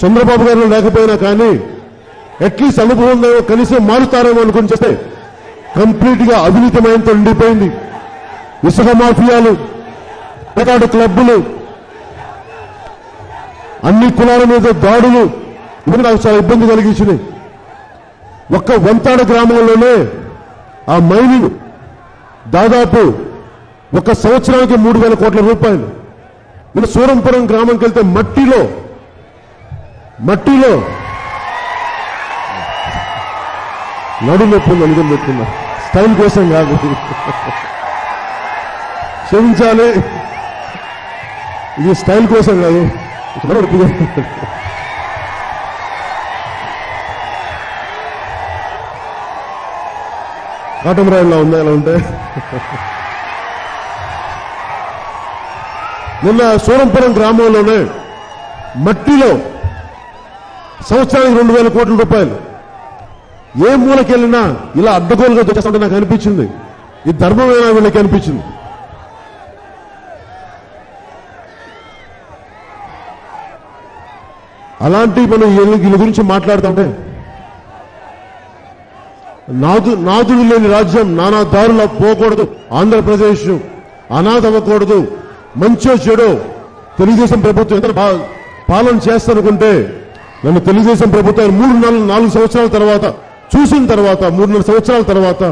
చంద్రబాబు గారు లేకపోయినా కానీ అట్లీస్ట్ అనుభవం కనీసం మారుతారేమో అనుకుని చెప్తే కంప్లీట్గా అవినీతిమయంతో నిండిపోయింది. ఇసుక మాఫియాలు పేకాడు క్లబ్బులు అన్ని కులాల మీద దాడులు ఇవన్నీ నాకు చాలా ఇబ్బంది కలిగించినాయి. ఒక్క వంతాడ గ్రామంలోనే ఆ మైనింగ్ దాదాపు ఒక సంవత్సరానికి మూడు వేల కోట్ల రూపాయలు. నేను సూరంపురం గ్రామంకి వెళ్తే మట్టిలో మట్టిలో. నడు నొప్పి అనుకుని పెట్టుకున్నా స్టైల్ కోసం కాదు. క్షమించాలి. ఇది స్టైల్ కోసం కాదు. కాటం నొప్పి రాయల్లో ఉందా? ఎలా ఉంటే? నిన్న సూరంపురం గ్రామంలోనే మట్టిలో సంవత్సరానికి రెండు వేల కోట్ల రూపాయలు. ఏ మూలకెళ్ళినా ఇలా అడ్డగోలుగా దొరికేస్తుంటే నాకు అనిపించింది. ఈ ధర్మమేనా వీళ్ళకి అనిపించింది. అలాంటి మనం వీళ్ళ గురించి మాట్లాడుతుంటే నాదు నాదులు లేని రాజ్యం నానా దారుల పోకూడదు. ఆంధ్రప్రదేశ్ అనాథ అవ్వకూడదు. మంచో చెడో తెలుగుదేశం ప్రభుత్వం ఎంత పాలన చేస్తానుకుంటే నన్ను తెలుగుదేశం ప్రభుత్వం మూడు నాలుగు నాలుగు సంవత్సరాల తర్వాత చూసిన తర్వాత మూడున్నర సంవత్సరాల తర్వాత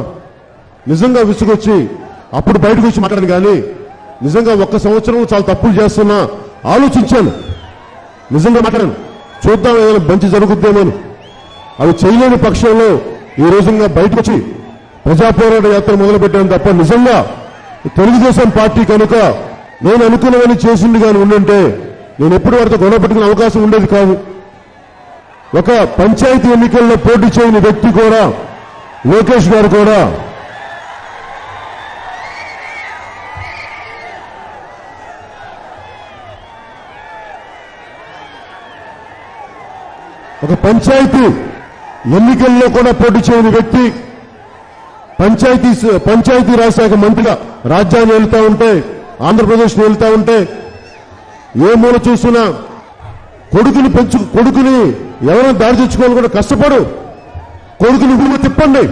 నిజంగా విసుగొచ్చి అప్పుడు బయటకు వచ్చి మాట్లాడాను. కానీ నిజంగా ఒక్క సంవత్సరం చాలా తప్పులు చేస్తున్నా ఆలోచించాను. నిజంగా మాట్లాడాను. చూద్దాం ఏదైనా మంచి జరుగుద్దేమని. అవి చేయలేని పక్షంలో ఈ రోజుగా బయటకు వచ్చి ప్రజాపోరాట యాత్ర మొదలుపెట్టాను తప్ప నిజంగా తెలుగుదేశం పార్టీ కనుక నేను అనుకున్నవని చేసింది కానీ ఉండుంటే నేను ఎప్పుడు వరకు గొడవ పెట్టుకునే అవకాశం ఉండేది కాదు. ఒక పంచాయతీ ఎన్నికల్లో పోటీ చేయని వ్యక్తి కూడా లోకేష్ గారు కూడా. ఒక పంచాయతీ ఎన్నికల్లో కూడా పోటీ చేయని వ్యక్తి పంచాయతీ పంచాయతీ రాజ్ శాఖ మంత్రిగా రాజ్యాన్ని వెళ్తా ఉంటే ఆంధ్రప్రదేశ్ని వెళ్తా ఉంటే ఏ మూల చూసినా కొడుకుని పెంచు కొడుకుని ఎవరైనా దారి తెచ్చుకోవాలి కూడా కష్టపడు. కొడుకులు ఊరు తిప్పండి.